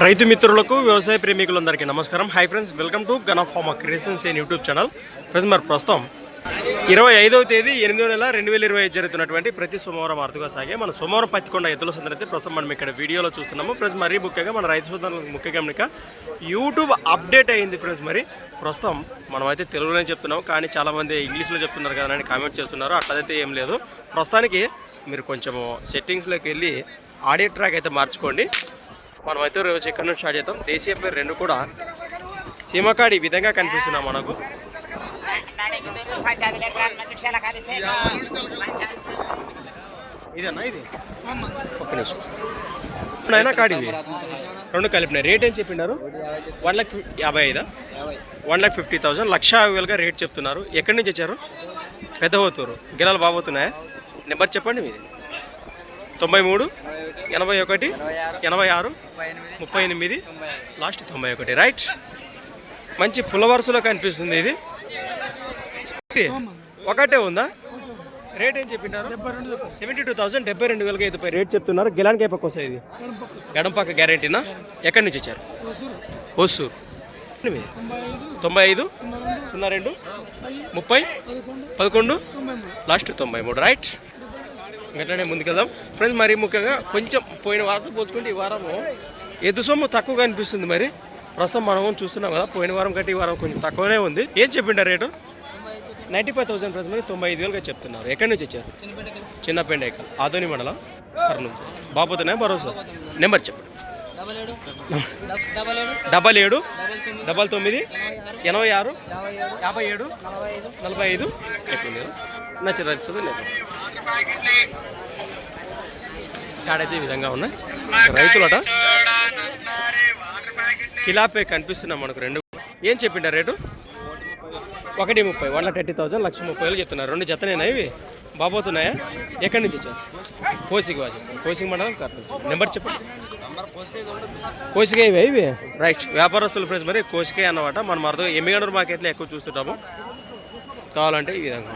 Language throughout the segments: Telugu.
రైతు మిత్రులకు వ్యవసాయ ప్రేమికులందరికీ నమస్కారం. Hi friends welcome to gun of farma creations in YouTube channel friends మరి ప్రస్తుతం ఇరవై ఐదవ తేదీ ఎనిమిదో నెల రెండు వేల ఇరవై ఐదు జరుగుతున్నటువంటి ప్రతి సోమవారం అరుదుగా సాగే. మన సోమవారం పత్తికొండ ఎద్దుల సందర్భం ప్రస్తుతం మనం ఇక్కడ వీడియోలో చూస్తున్నాము. ఫ్రెండ్స్ మరీ ముఖ్యంగా మన రైతు సోదరులకు ముఖ్య గమనిక యూట్యూబ్ అప్డేట్ అయ్యింది ఫ్రెండ్స్ మరి ప్రస్తుతం మనమైతే తెలుగులోనే చెప్తున్నాము. కానీ చాలామంది ఇంగ్లీష్లో చెప్తున్నారు కదా అని కామెంట్ చేస్తున్నారు. అట్లయితే ఏం లేదు. ప్రస్తుతానికి మీరు కొంచెము సెట్టింగ్స్లోకి వెళ్ళి ఆడియో ట్రాక్ అయితే మార్చుకోండి. మనమైతే రోజు ఎక్కడి నుంచి స్టార్ట్ చేద్దాం. దేశీయ పేరు రెండు కూడా సీమకాడి ఈ విధంగా కనిపిస్తున్నాం మనకు. ఇదేనా ఇది? ఒక్క నిమిషం. అయినా కాడి రెండు కలిపినాయి. రేట్ ఏం చెప్పినారు వన్ లాక్ యాభై ఐదా? One lakh fifty thousand. లక్ష యాభై వేలుగా రేట్ చెప్తున్నారు. ఎక్కడి నుంచి వచ్చారు? పెద్దవతూరు గిరాలు బాబోతున్నాయా నెంబర్ చెప్పండి మీది. తొంభై మూడు ఎనభై ఒకటి ఎనభై ఆరు ముప్పై ఎనిమిది లాస్ట్ తొంభై ఒకటి. రైట్. మంచి పుల్ల వరుసలో కనిపిస్తుంది ఇది. ఒకటే ఉందా? రేట్ ఏం చెప్పినారు? సెవెంటీ టూ థౌసండ్ డెబ్బై రెండు వేలకి ఐదు రేట్ చెప్తున్నారు. గిలానికి పక్క వస్తాయి ఇది. ఎడంపక్క గ్యారెంటీనా? ఎక్కడి నుంచి వచ్చారు హోసూరు ఎనిమిది. తొంభై ఐదు సున్నా రెండు ముప్పై పదకొండు లాస్ట్ తొంభై మూడు. రైట్. గట్లనే ముందుకెళ్దాం. ఫ్రెండ్స్ మరి ముఖ్యంగా కొంచెం పోయిన వారంతో పోల్చుకుంటే ఈ వారము ఎదు సొమ్ము తక్కువగా అనిపిస్తుంది మరి. ప్రస్తుతం మనం చూస్తున్నాం కదా పోయిన వారం కంటే ఈ వారం కొంచెం తక్కువనే ఉంది. ఏం చెప్పిండారు rate? Ninety five thousand friends మరి తొంభై ఐదు వేలుగా చెప్తున్నారు. ఎక్కడి నుంచి వచ్చారు? చిన్న పెండైకల్ ఆదోని మండలం కర్నూలు. బాబోతున్నాయి భరోసా? నెంబర్ చెప్పండి. డబల్ ఏడు డబల్ తొమ్మిది ఎనభై ఆరు యాభై ఏడు యాభై ఏడు నలభై ఐదు నలభై ఐదు చెప్పింది నచ్చిన లేదు? కాడైతే ఈ విధంగా ఉన్నాయి. రైతులట. కిలాపే కనిపిస్తున్నాం మనకు రెండు. ఏం చెప్పిండ రేటు? ఒకటి ముప్పై వన్ థర్టీ థౌసండ్ లక్ష ముప్పై వేలు చెప్తున్నారు. రెండు జతనేనా ఇవి? బాబోతున్నాయా? ఎక్కడి నుంచి వచ్చారు? కోసికి వాసిస్తారు. కోసికి మండలం కరెక్ట్ నెంబర్ చెప్పండి. కోసికాయ ఇవి ఇవి? రైట్. వ్యాపారస్తులు ఫ్రెండ్స్ మరి కోసికాయ అన్నమాట. మనం అర్థం ఎమ్మిగనూరు మార్కెట్లో ఎక్కువ చూస్తుంటాము. కావాలంటే ఈ విధంగా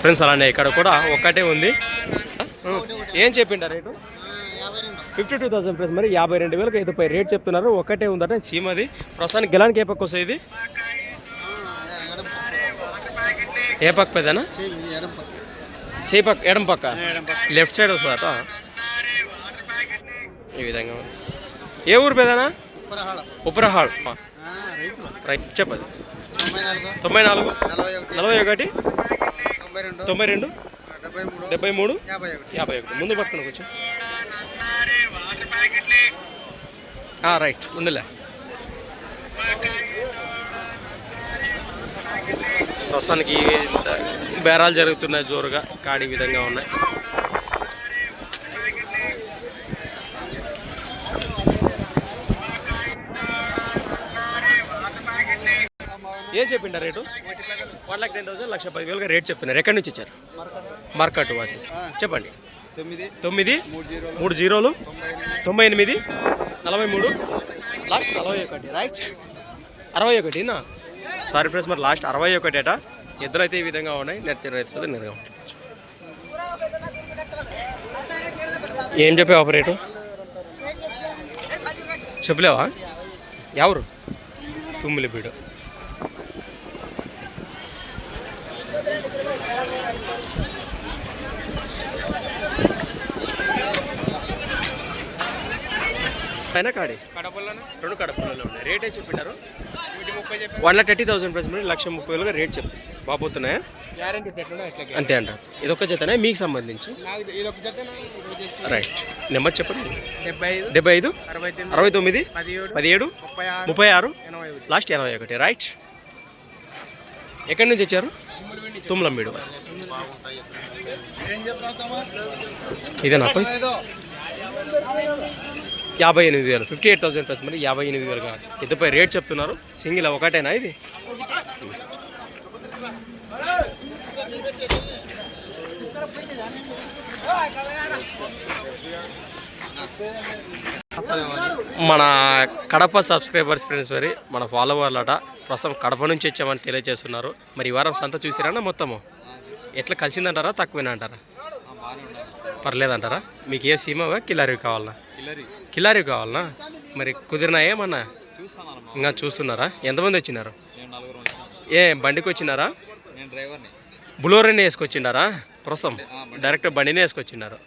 ఫ్రెండ్స్ అలానే ఇక్కడ కూడా ఒక్కటే ఉంది. ఏం చెప్పిండ rate? Fifty two thousand friends మరి యాభై రెండు వేలకు ఐదు పై రేట్ చెప్తున్నారు. ఒక్కటే ఉందట సీమది ప్రస్తుతానికి గెలానికి ఏ పక్క వస్తుంది ఇది? ఏ పక్క పెద్దనా? చేయి పక్క ఎడం పక్క. లెఫ్ట్ సైడ్ వస్తుందట. ఈ విధంగా. ఏ ఊరు పెదనా ఉప్పరహాళ్ రైట్ చెప్పదు తొంభై నాలుగు? నలభై ఒకటి. తొంభై రెండు? డెబ్బై మూడు? యాభై ఒకటి. యాభై ఒకటి. ముందు పట్టుకుని కొంచెం రైట్. ఉందిలే ప్రస్తుతానికి బేరాలు జరుగుతున్నాయి జోరుగా కాడి విధంగా ఉన్నాయి. ఏం చెప్పిండ rate? One lakh ten thousand లక్ష పదివేలుగా రేట్ చెప్తున్నారు ఎక్కడి నుంచి ఇచ్చారు? మార్కెట్ వాచెస్ చెప్పండి. తొమ్మిది. తొమ్మిది మూడు జీరో మూడు జీరోలు. తొంభై ఎనిమిది నలభై మూడు. లాస్ట్ నలభై ఒకటి రైట్ అరవై ఒకటినా సారీ ఫ్రెండ్స్ మరి లాస్ట్ అరవై ఒకటేట. ఇద్దరు అయితే ఈ విధంగా ఉన్నాయి నెట్ రైతు నేరుగా ఉంటాయి ఏం చెప్పావు ఆపరేటు చెప్పలేవా? ఎవరు? తుమ్మిలిపీడు. అయినా కాడి? రెండు కడపలలో ఉన్నాయి. రేట్ ఏం చెప్పినారు? One lakh thirty thousand price మరి లక్ష ముప్పై వేలుగా రేట్ చెప్తారు బాబోతున్నాయా గ్యారంటీ అంతే అంటారు. ఇది ఒక జతనే? మీకు సంబంధించి రైట్ నెంబర్ చెప్పండి. డెబ్బై ఐదు అరవై తొమ్మిది పదిహేడు ముప్పై ఆరు లాస్ట్ ఎనభై ఒకటి. రైట్ ఎక్కడి నుంచి వచ్చారు? తుమ్లంబీడు ఇదేనా యాభై ఎనిమిది వేలు. ఫిఫ్టీ ఎయిట్ థౌసండ్ ప్లస్ మరి యాభై ఎనిమిది వేలు కాదు. ఇద్దరుపై రేట్ చెప్తున్నారు? సింగిల్ ఒకటేనా ఇది? మన కడప సబ్స్క్రైబర్స్ ఫ్రెండ్స్ మరి మన ఫాలోవర్లట ప్రస్తుతం కడప నుంచి వచ్చామని తెలియజేస్తున్నారు. మరి ఈ వారం సంత చూసిరా మొత్తము? ఎట్లా కలిసిందంటారా? తక్కువేనా అంటారా? పర్లేదంటారా? మీకు ఏ సీమవా కిలారీ కావాలనా? కిలారీ కావాలనా? మరి కుదిరినా ఏమన్నా? ఇంకా చూస్తున్నారా? ఎంతమంది వచ్చినారు? ఏ బండికి వచ్చినారా? బులోరని వేసుకొచ్చినారా ప్రస్తుతం డైరెక్ట్ బండినే వేసుకొచ్చినారు.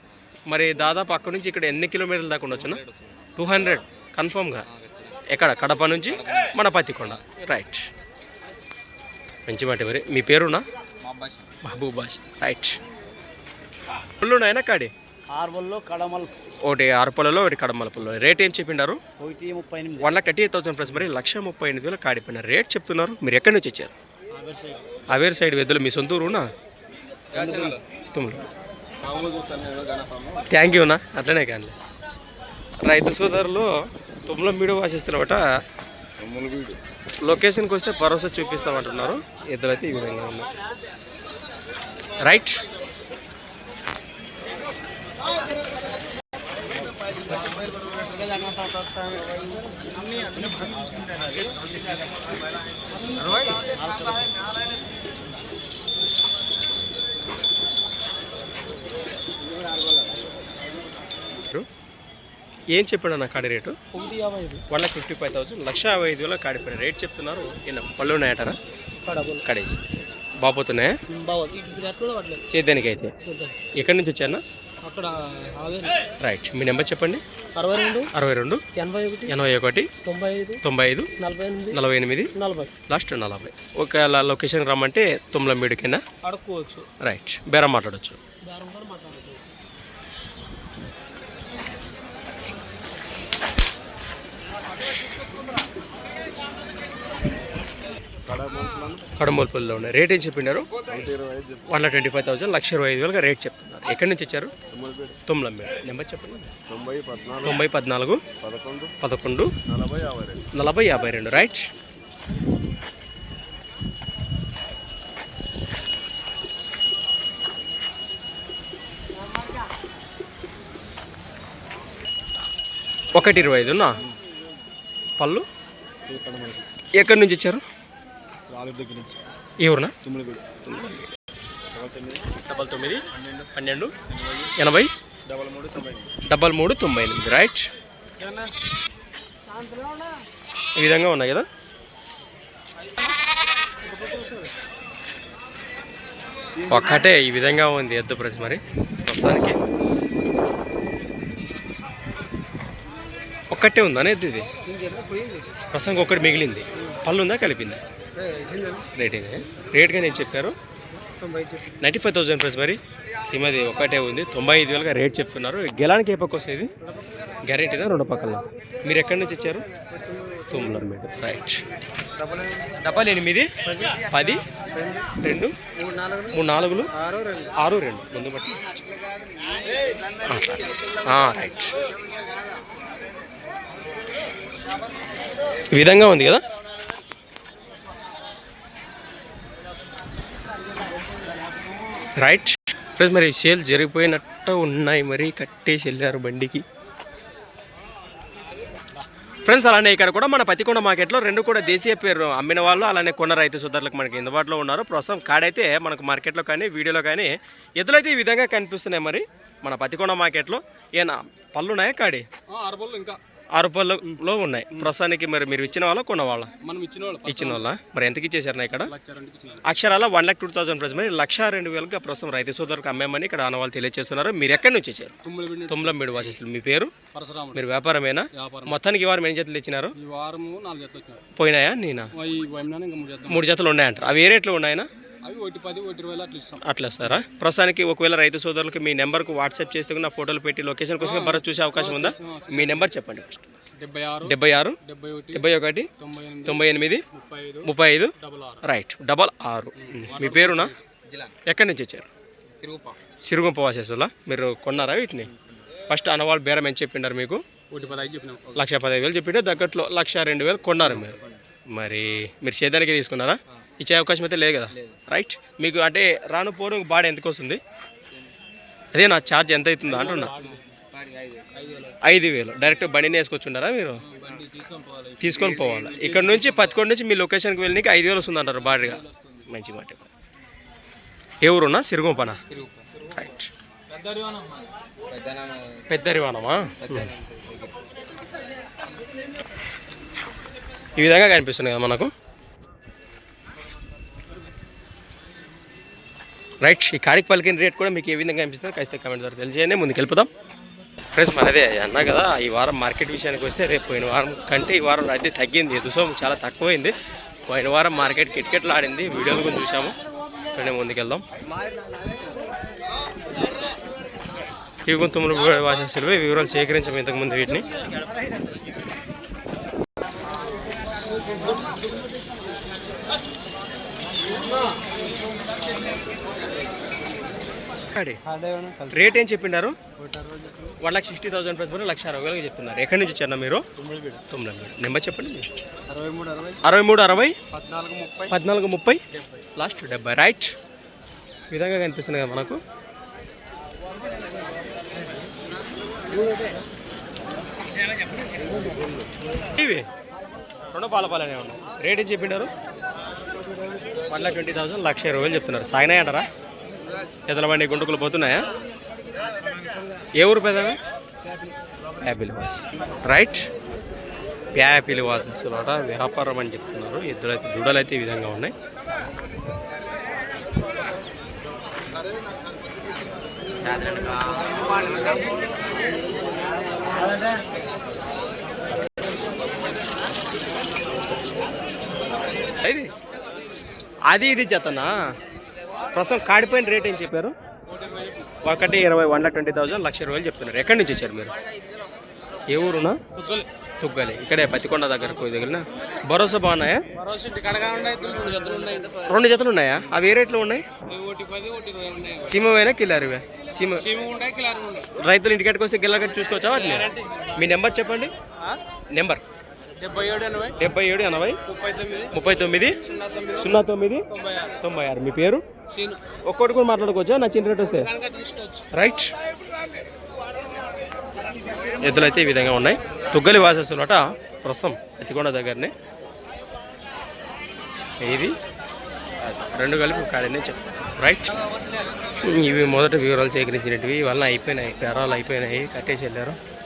మరి దాదాపు అక్కడ నుంచి ఇక్కడ ఎన్ని కిలోమీటర్ల దాకా ఉండొచ్చునా టూ హండ్రెడ్. కన్ఫామ్గా. ఎక్కడ? కడప నుంచి మన పత్తికొండ. రైట్. మంచి మాట మరి మీ పేరునా? బాష్ రైట్. పుల్లు ఉన్నాయన కాడి? ఆర్వల్లో కడమల్ ఒకటి ఆరు పొలలో ఒకటి కడమల పొలలో రేట్ ఏం చెప్పిండారు ఒకటి ముప్పై ఎనిమిది. One lakh thirty eight thousand plus మరి లక్ష ముప్పై ఎనిమిది వేలు కాడిపోయిన రేట్ చెప్తున్నారు. మీరు ఎక్కడి నుంచి వచ్చారు? Aware side. వెద్దులు మీ సొంత ఊరునా? తుమ్ములు థ్యాంక్ యూ అన్న. అట్లనే కానీ రైతు సోదరులు తుమ్ముల మీడు వాసిస్తున్నారట. లొకేషన్కి వస్తే భరోసా చూపిస్తామంటున్నారు. ఎద్దులైతే ఈ విధంగా ఉన్నాయి రైట్. ఏం చెప్పాడు అన్న కాడి rate? One lakh fifty five thousand లక్ష యాభై ఐదు వేల కాడిపోయిన రేట్ చెప్తున్నారు. పళ్ళు ఉన్నాయటారా కడేసి. బాపోతున్నాయా పడలేదు. సేద్యానికి. అయితే ఎక్కడి నుంచి వచ్చానా అక్కడ రైట్ మీ నెంబర్ చెప్పండి. అరవై రెండు అరవై రెండు ఎనభై ఒకటి ఎనభై ఒకటి తొంభై ఐదు తొంభై ఐదు నలభై ఎనిమిది నలభై ఎనిమిది నలభై. లాస్ట్ నలభై. ఒకవేళ లొకేషన్ రమ్మంటే తుమ్ల కింద అడుక్కోవచ్చు. రైట్ బేరం మాట్లాడవచ్చు బేరం కూడా మాట్లాడచ్చు. కడమూలపల్లిలో ఉన్నాయి. రేట్ ఏం చెప్పినారు one lakh twenty five thousand లక్ష ఇరవై ఐదు వేలుగా రేట్ చెప్తున్నారు. ఎక్కడి నుంచి వచ్చారు? తొమ్మిది నెంబర్ చెప్పండి. తొంభై పద్నాలుగు తొంభై పద్నాలుగు పదకొండు పదకొండు నలభై యాభై రెండు. నలభై యాభై రెండు రైట్? ఒకటి ఇరవై ఐదునా? పళ్ళు? ఎక్కడి నుంచి ఇచ్చారు రాళ్ళ దగ్గర నుంచి. ఏ ఊరునా తుమ్మిడిగూడు డబల్ తొమ్మిది పన్నెండు. ఎనభై. డబల్ మూడు తొంభై డబల్ మూడు తొంభై ఎనిమిది. రైట్. ఈ విధంగా ఉన్నాయి కదా? ఒక్కటే ఈ విధంగా ఉంది ఎద్దు ప్రతి మరి ప్రస్తుతానికి ఒక్కటే ఉందా ఎద్దు ఇది? ప్రస్తుతానికి ఒక్కటి మిగిలింది. పళ్ళు ఉందా కలిపిందా? రేట్ ఇది రేట్గా నేను చెప్పారు. నైంటీ ఫైవ్ థౌసండ్ ప్రైస్ మరి. సిమది ఒకటే ఉంది. తొంభై ఐదు వేలుగా రేట్ చెప్తున్నారు. గెలానికి ఏ పక్క వస్తుంది గ్యారెంటీనా? రెండు పక్కల? మీరు ఎక్కడి నుంచి వచ్చారు? తొమ్మిది మీటర్ రైట్. డబల్ ఎనిమిది పది రెండు మూడు నాలుగులు ఆరు రెండు. ముందు బట్టి. రైట్. విధంగా ఉంది కదా? రైట్ ఫ్రెండ్స్ మరి సేల్ జరిగిపోయినట్టు ఉన్నాయి. మరి కట్టేసి వెళ్ళారు బండికి. ఫ్రెండ్స్ అలానే ఇక్కడ కూడా మన పతికొండ మార్కెట్లో రెండు కూడా దేశీయ పేరు అమ్మిన వాళ్ళు అలానే కొన్న రైతు సోదరులకు మనకి అందుబాటులో ఉన్నారు. ప్రస్తుతం కాడైతే మనకు మార్కెట్లో కానీ వీడియోలో కానీ ఎద్దులైతే ఈ విధంగా కనిపిస్తున్నాయి. మరి మన పతికొండ మార్కెట్లో ఏనా పళ్ళు ఉన్నాయా కాడి? ఇంకా. ఆరు పళ్ళలో ఉన్నాయి. ప్రస్తుతానికి మరి మీరు ఇచ్చిన వాళ్ళ కొన్న వాళ్ళ మనం ఇచ్చిన వాళ్ళు ఇచ్చిన వాళ్ళ మరి ఎంతకి ఇచ్చేసారు ఇక్కడ? అక్షరాల one lakh two thousand price మరి లక్ష రెండు వేలకు ప్రస్తుతం రైతు సోదరులకు అమ్మామని ఇక్కడ ఆనవాళ్ళు తెలియజేస్తున్నారు. మీరు ఎక్కడి నుంచి వచ్చారు? తుమ్మిడిగూడి తొమ్మిది మీడు వాసేసులు మీ పేరు? మీరు వ్యాపారమేనా? వ్యాపారం మొత్తానికి ఈ వారం ఎన్ని జతలు ఇచ్చినారు? పోయినాయా? నేనా? మూడు జతలు. ఉన్నాయంటారు. అవి ఏ రేట్లో ఉన్నాయనా అవి ఒకటి పది ఒకటి ఇరవై అట్లా ఇస్తాం. అట్లా ఇస్తారా? ప్రస్తుతానికి ఒకవేళ రైతు సోదరులకు మీ నెంబర్కు వాట్సాప్ చేస్తే కూడా నా ఫోటోలు పెట్టి లొకేషన్ కోసం భరత్ చూసే అవకాశం ఉందా? మీ నెంబర్ చెప్పండి ఫస్ట్ డెబ్బై ఆరు డెబ్బై ఆరు డెబ్బై ఒకటి తొంభై ఎనిమిది ముప్పై ఐదు రైట్ డబల్ ఆరు. మీ పేరునా? ఎక్కడి నుంచి వచ్చారు? సిరుగుపా వాసేసులా? మీరు కొన్నారా వీటిని? ఫస్ట్ అనవాళ్ళు బేరం ఎంత చెప్పిండారు మీకు? లక్ష పదహైదు వేలు చెప్పింటే దగ్గట్లో లక్ష రెండు వేలు కొన్నారు మీరు. మరి మీరు సేదానికి తీసుకున్నారా? ఇచ్చే అవకాశం అయితే లేదు కదా? రైట్ మీకు అంటే రాను పోను బాడీ ఎంతకు వస్తుంది అదే నా ఛార్జ్ ఎంత అవుతుందా అంటున్నా. ఐదు వేలు. డైరెక్ట్ బండిని వేసుకొచ్చుండారా మీరు? తీసుకొని పోవాలి. ఇక్కడ నుంచి పత్తికొండ నుంచి మీ లొకేషన్కి వెళ్ళి ఐదు వేలు వస్తుంది అంటారు బాడీగా. మంచి మాట. ఏ ఊరున్నా? సిరుగుంపనా? రైట్ పెద్దరివానమా? ఈ విధంగా కనిపిస్తుంది కదా మనకు. రైట్ ఈ కాడికి పలికిన రేట్ కూడా మీకు ఏ విధంగా అనిపిస్తుంది ఖచ్చితంగా కమెంట్ ద్వారా తెలియజేయండి. ముందుకు వెళ్ళిపోదాం ఫ్రెండ్స్ మనదే అన్నా కదా ఈ వారం మార్కెట్ విషయానికి వస్తే రేపు పోయిన వారం కంటే ఈ వారం రద్దీ తగ్గింది. ఎదుసోం చాలా తక్కువైంది. పోయిన వారం మార్కెట్ కిట్కెట్లు ఆడింది వీడియోలు కూడా చూసాము ఇక్కడనే ముందుకెళ్దాం. ఇవి గుంతుములు వాసేసిల్వి వివరాలు సేకరించాము ఇంతకుముందు వీటిని. రేట్ ఏం చెప్పిండారు? One lakh sixty thousand plus లక్ష అరవై వేలకు చెప్తున్నారు. ఎక్కడి నుంచి వచ్చారు మీరు? తొమ్మిది నెంబర్ చెప్పండి అరవై మూడు అరవై. అరవై మూడు అరవై? పద్నాలుగు ముప్పై. లాస్ట్ డెబ్బై. రైట్. విధంగా కనిపిస్తుంది కదా మనకు. ఇవి. రెండు పాల పాలనే ఉన్నాయి. రేట్ ఏం చెప్పిండారు? వన్ లాక్ ట్వంటీ థౌసండ్ లక్ష ఇరవై వేలు చెప్తున్నారు. సాగినాయి అంటారా? ఎదల బండి గుంటుకులు పోతున్నాయా? ఏ ఊరు పెద్దగా యాపిల్ వాస్ రైట్. యాపిల్ వాసెస్ వ్యాపారం అని చెప్తున్నారు. ఇద్దరు అయితే దూడలు అయితే ఈ విధంగా ఉన్నాయి. అది ఇది జతనా ప్రస్తుతం కాడిపోయిన రేట్ ఏం చెప్పారు? ఒకటి ఇరవై వన్ లాక్ ట్వంటీ థౌసండ్ లక్ష రూపాయలు చెప్తున్నారు. ఎక్కడి నుంచి వచ్చారు మీరు? ఏ ఊరునా? తుగ్గలి. ఇక్కడే పత్తికొండ దగ్గరకు దగ్గర భరోసా బాగున్నాయా? రెండు జతలు ఉన్నాయి. అవి ఏ రేట్లో ఉన్నాయి? సీమవేనా కిల్లారివే సీమ రైతులు ఇంటికాడికి వస్తే గిల్లగట్టి చూసుకోవచ్చా వాటిని? మీ నెంబర్ చెప్పండి. నెంబర్. డెబ్బై ఏడు ఎనభై? ముప్పై తొమ్మిది? సున్నా తొమ్మిది. తొంభై ఆరు. మీ పేరు? ఒక్కటి కూడా మాట్లాడుకోవచ్చా? నా చిన్న రేట్ వస్తే? రైట్. ఎద్దులు అయితే ఈ విధంగా ఉన్నాయి. తుగ్గలి వాసేస్తున్నట ప్రస్తుతం ఎత్తికొండ దగ్గరనే. ఇది రెండు కలిపి కాడనే చెప్తాను రైట్. ఇవి మొదట వివరాలు సేకరించినవి వల్ల అయిపోయినాయి. పేరాలు అయిపోయినాయి. కట్టేసి వెళ్ళారు.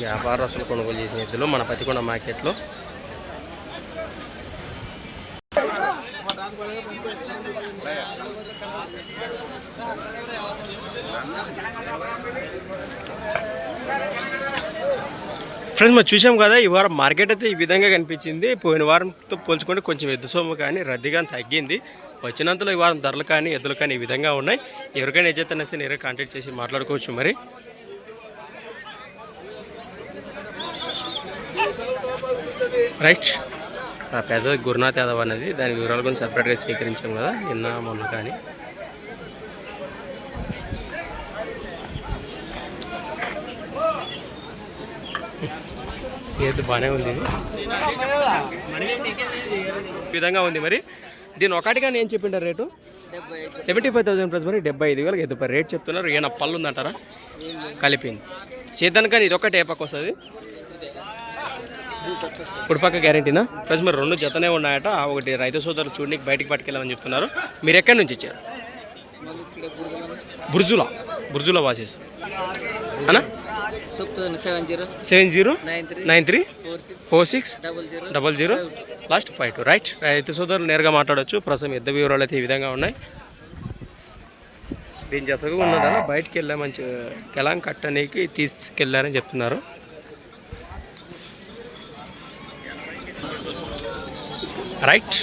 వ్యాపారస్తులు కొనుగోలు చేసిన ఎద్దులు మన పతికొండ మార్కెట్లో. ఫ్రెండ్స్ మనం చూసాం కదా ఈ వారం మార్కెట్ అయితే ఈ విధంగా కనిపించింది. పోయిన వారంతో పోల్చుకుంటే కొంచెం ఎద్దు సొమ్ము కానీ రద్దీగా తగ్గింది. వచ్చినంతలో ఈ వారం ధరలు కానీ ఎద్దులు కానీ ఈ విధంగా ఉన్నాయి. ఎవరికైనా ఏజైతే నేరే కాంటాక్ట్ చేసి మాట్లాడుకోవచ్చు మరి. రైట్ ఆ పెద్ద గురునాథ్ యాదవ్ అనేది దాని వివరాలు కొంచెం సపరేట్గా స్వీకరించాం కదా నిన్న మొన్న కానీ. ఏది బాగానే ఉంది ఈ విధంగా ఉంది మరి. దీని ఒకటిగా నేను చెప్పిండారు rate? Seventy five thousand plus మరి డెబ్బై ఐదు వేలకు ఎద్దు రేట్ చెప్తున్నారు. ఏమైనా పళ్ళు ఉందంటారా? కలిపింది. చేద్దాను కానీ ఇది ఒకటి ఏ పక్క వస్తుంది. ఇప్పుడు గ్యారంటీనా ఫ్రెండ్స్ మరి రెండు జతనే ఉన్నాయట. ఒకటి రైతు సోదరు చూడడానికి బయటికి పట్టుకెళ్ళమని చెప్తున్నారు. మీరు ఎక్కడి నుంచి ఇచ్చారు బుర్జులా. బుర్జులా వాసెస్. అనా seven zero seven zero nine three four six double zero. Last five two. Right. రైతు సోదరులు నేరుగా మాట్లాడొచ్చు. ప్రస్తుతం యుద్ధ వివరాలు అయితే ఈ విధంగా ఉన్నాయి. దీని జతగా ఉన్నదా బయటికి వెళ్ళామని కెలాం కట్టనీకి తీసుకెళ్ళారని చెప్తున్నారు. రైట్